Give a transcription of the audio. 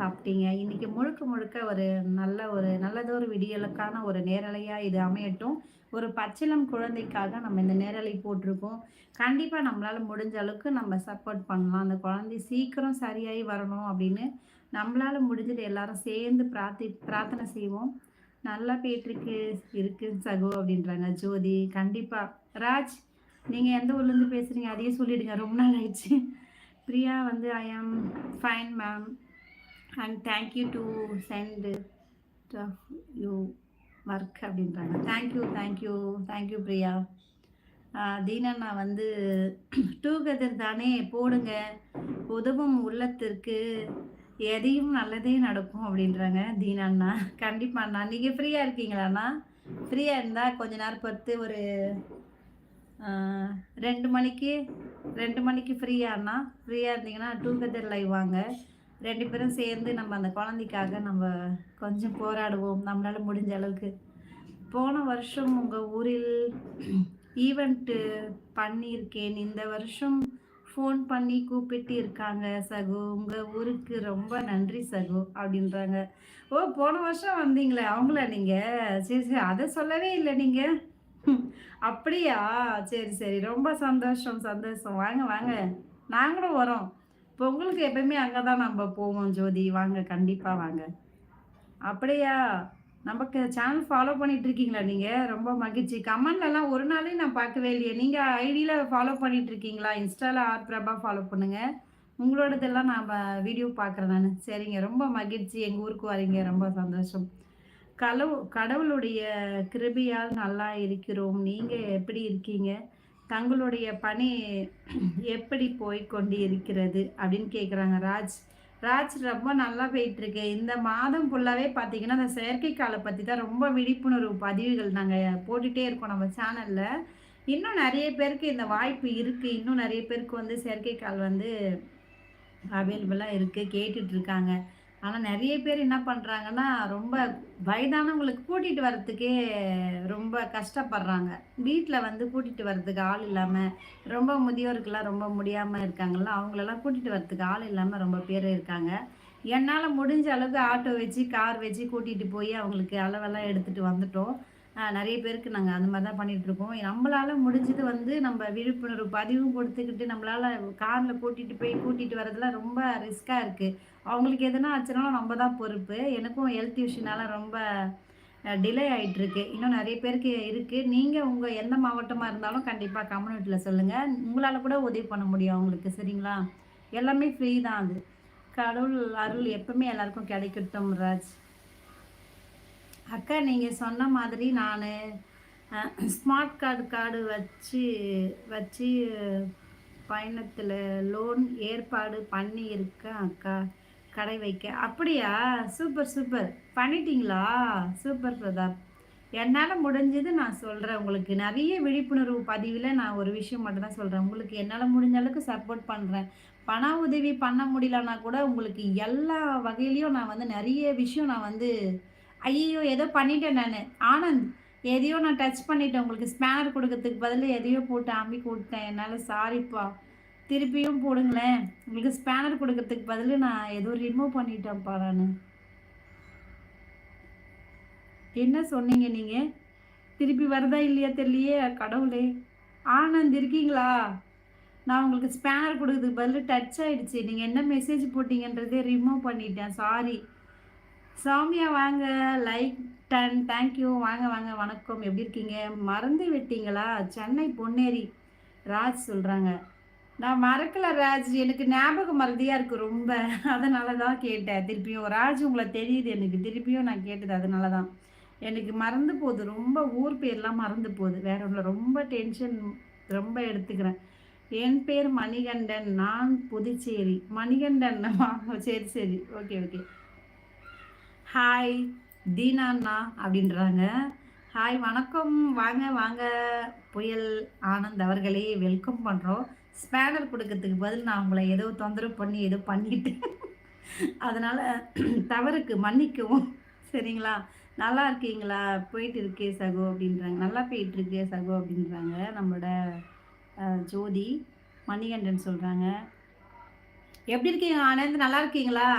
சாப்பிட்டீங்க. இன்னைக்கு முழுக்க முழுக்க ஒரு நல்ல ஒரு நல்லதொரு விடியலுக்கான ஒரு நேரலையாக இது அமையட்டும். ஒரு பச்சிலம் குழந்தைக்காக நம்ம இந்த நேரலை போட்டிருக்கோம். கண்டிப்பாக நம்மளால் முடிஞ்ச அளவுக்கு நம்ம சப்போர்ட் பண்ணலாம். அந்த குழந்தை சீக்கிரம் சரியாகி வரணும் அப்படின்னு நம்மளால் முடிஞ்சது எல்லாரும் சேர்ந்து பிரார்த்தி பிரார்த்தனை செய்வோம். நல்லா போயிட்டுருக்கு இருக்கு சகோ அப்படின்றாங்க ஜோதி. கண்டிப்பாக ராஜ் நீங்கள் எந்த ஊர்லேருந்து பேசுகிறீங்க அதையே சொல்லிடுங்க. ரொம்ப நாள் ஆயிடுச்சு. பிரியா வந்து I am fine ma'am and thank you to send you work அப்படின்றாங்க. Thank you thank you thank you Priya தீனண்ணா வந்து டூகெதர் தானே போடுங்க. உதவும் உள்ளத்திற்கு எதையும் நல்லதே நடக்கும் அப்படின்றாங்க தீனண்ணா கண்டிப்பாண்ணா நீங்கள் ஃப்ரீயாக இருக்கீங்களாண்ணா ஃப்ரீயாக இருந்தால் கொஞ்ச நேரம் பொறுத்து ஒரு ரெண்டு மணிக்கு ரெண்டு மணிக்கு ஃப்ரீயாண்ணா ஃப்ரீயாக இருந்தீங்கன்னா டூகெதர் லைவ் வாங்க. ரெண்டு பேரும் சேர்ந்து நம்ம அந்த குழந்தைக்காக நம்ம கொஞ்சம் போராடுவோம். நம்மளால் முடிஞ்ச அளவுக்கு. போன வருஷம் உங்கள் ஊரில் ஈவெண்ட்டு பண்ணியிருக்கேன். இந்த வருஷம் ஃபோன் பண்ணி கூப்பிட்டு இருக்காங்க சகு உங்கள் ஊருக்கு ரொம்ப நன்றி சகு அப்படின்றாங்க. ஓ போன வருஷம் வந்தீங்களே அவங்கள நீங்கள் சரி சரி அதை சொல்லவே இல்லை நீங்கள் அப்படியா? சரி சரி ரொம்ப சந்தோஷம் சந்தோஷம். வாங்க வாங்க. நாங்களும் வரோம். இப்போ உங்களுக்கு எப்பயுமே அங்கே தான் நம்ம போவோம் ஜோதி. வாங்க கண்டிப்பாக வாங்க. அப்படியா? நமக்கு சேனல் ஃபாலோ பண்ணிட்டு இருக்கீங்களா நீங்கள் ரொம்ப மகிழ்ச்சி. கமெண்ட்லலாம் ஒரு நாளே நான் பார்க்கவே இல்லையே. நீங்கள் ஐடியில் ஃபாலோ பண்ணிட்டு இருக்கீங்களா? இன்ஸ்டாவில் ஆர் பிரபா ஃபாலோ பண்ணுங்கள் உங்களோடதெல்லாம் நான் வீடியோ பார்க்குறேன் நான். சரிங்க. ரொம்ப மகிழ்ச்சி. எங்கள் ஊருக்கு வரீங்க. ரொம்ப சந்தோஷம். கலவு கடவுளுடைய கிருபியால் நல்லா இருக்கிறோம். நீங்கள் எப்படி இருக்கீங்க? தங்களுடைய பணி எப்படி போய் கொண்டு இருக்கிறது அப்படின்னு கேட்குறாங்க ராஜ். ராஜ் ரொம்ப நல்லா போயிட்டுருக்கு. இந்த மாதம் ஃபுல்லாகவே பார்த்தீங்கன்னா அந்த செயற்கைக்காலை பற்றி தான் ரொம்ப விழிப்புணர்வு பதிவுகள் நாங்கள் போட்டுகிட்டே இருக்கோம் நம்ம சேனலில் இன்னும் நிறைய பேருக்கு இந்த வாய்ப்பு இருக்குது இன்னும் நிறைய பேருக்கு வந்து செயற்கைக்கால் வந்து அவைலபிளாக இருக்குது கேட்டுட்ருக்காங்க ஆனால் நிறைய பேர் என்ன பண்ணுறாங்கன்னா ரொம்ப வயதானவங்களுக்கு கூட்டிகிட்டு வர்றதுக்கே ரொம்ப கஷ்டப்படுறாங்க. வீட்டில் வந்து கூட்டிகிட்டு வர்றதுக்கு ஆள் இல்லாமல் ரொம்ப முதியோருக்கெல்லாம் ரொம்ப முடியாமல் இருக்காங்கல்ல அவங்களெல்லாம் கூட்டிகிட்டு வர்றதுக்கு ஆள் இல்லாமல் ரொம்ப பேர் இருக்காங்க. என்னால் முடிஞ்ச அளவுக்கு ஆட்டோ வச்சு கார் வச்சு கூட்டிகிட்டு போய் அவங்களுக்கு அளவெல்லாம் எடுத்துகிட்டு வந்துட்டோம். நிறைய பேருக்கு நாங்கள் அந்த மாதிரி தான் பண்ணிகிட்ருக்கோம் நம்மளால் முடிஞ்சது வந்து நம்ம விழிப்புணர்வு பதிவும் கொடுத்துக்கிட்டு நம்மளால் காரில் கூட்டிகிட்டு போய் கூட்டிகிட்டு வரதுலாம் ரொம்ப ரிஸ்க்காக இருக்குது அவங்களுக்கு எதுனா ஆச்சுனாலும் நம்ம தான் பொறுப்பு. எனக்கும் ஹெல்த் இஷ்யூனால ரொம்ப டிலே ஆகிட்டுருக்கு இன்னும் நிறைய பேருக்கு இருக்குது நீங்கள் உங்கள் எந்த மாவட்டமாக இருந்தாலும் கண்டிப்பாக கம்யூனிட்டியில் சொல்லுங்கள் உங்களால் கூட உதவி பண்ண முடியும் அவங்களுக்கு சரிங்களா? எல்லாமே ஃப்ரீ தான் அது. கடவுள் அருள் எப்பவுமே எல்லாருக்கும் கிடைக்கட்டும் ராஜ். அக்கா நீங்கள் சொன்ன மாதிரி நான் ஸ்மார்ட் கார்டு கார்டு வச்சு வச்சு பயணத்தில் லோன் ஏற்பாடு பண்ணியிருக்கேன் அக்கா கடை வைக்க. அப்படியா? சூப்பர் சூப்பர் பண்ணிட்டீங்களா? சூப்பர் பிரதாப் என்னால் முடிஞ்சது நான் சொல்கிறேன் உங்களுக்கு. நிறைய விழிப்புணர்வு பதிவில் நான் ஒரு விஷயம் மட்டும் தான் சொல்கிறேன் உங்களுக்கு என்னால் முடிஞ்ச அளவுக்கு சப்போர்ட் பண்ணுறேன் பண உதவி பண்ண முடியலன்னா கூட உங்களுக்கு எல்லா வகையிலையும் நான் வந்து நிறைய விஷயம் நான் வந்து ஐயோ ஏதோ பண்ணிட்டேன் நான். ஆனந்த் எதையோ நான் டச் பண்ணிட்டேன். உங்களுக்கு ஸ்பேனர் கொடுக்கறதுக்கு பதில் எதையோ போட்டு அம்பி கொடுத்தேன் என்னால் சாரிப்பா திருப்பியும் போடுங்களேன். உங்களுக்கு ஸ்பேனர் கொடுக்கறதுக்கு பதில் நான் ஏதோ ரிமூவ் பண்ணிட்டேன்ப்பா நான். என்ன சொன்னீங்க நீங்கள் திருப்பி வருதா இல்லையா தெரியலையே கடவுளே. ஆனந்த் இருக்கீங்களா? நான் உங்களுக்கு ஸ்பேனர் கொடுக்கறதுக்கு பதில் டச் ஆகிடுச்சு நீங்கள் என்ன மெசேஜ் போட்டிங்கன்றதே ரிமூவ் பண்ணிட்டேன். சாரி சௌமியா வாங்க. லைக் டன் தேங்க்யூ வாங்க வாங்க. வணக்கம். எப்படி இருக்கீங்க? மறந்து விட்டீங்களா? சென்னை பொன்னேரி. ராஜ் சொல்கிறாங்க நான் மறக்கல ராஜ். எனக்கு ஞாபகம் மறதியாக இருக்குது ரொம்ப. அதனால தான் கேட்டேன். திருப்பியும் ராஜ் உங்களை தெரியுது. எனக்கு திருப்பியும் நான் கேட்டது அதனால தான் எனக்கு மறந்து போகுது. ரொம்ப ஊர் பேர்லாம் மறந்து போகுது. வேற ஒன்றும் ரொம்ப டென்ஷன் ரொம்ப எடுத்துக்கிறேன். என் பேர் மணிகண்டன். நான் புதுச்சேரி. மணிகண்டன். சரி சரி. ஓகே ஓகே ஹாய் தீனாண்ணா அப்படின்றாங்க. ஹாய் வணக்கம். வாங்க வாங்க. புயல் ஆனந்த் அவர்களே வெல்கம் பண்ணுறோம் ஸ்பேனர் கொடுக்கறதுக்கு பதில் நான் உங்களை ஏதோ தொந்தரவு பண்ணி ஏதோ பண்ணிட்டேன். அதனால் தவறுக்கு மன்னிக்கவும். சரிங்களா? நல்லா இருக்கீங்களா? போயிட்டு இருக்கே சகோ அப்படின்றாங்க. நல்லா போயிட்டுருக்கே சகோ அப்படின்றாங்க. நம்மளோட ஜோதி மணிகண்டன் சொல்கிறாங்க எப்படி இருக்கீங்க ஆனந்த்? நல்லா இருக்கீங்களா?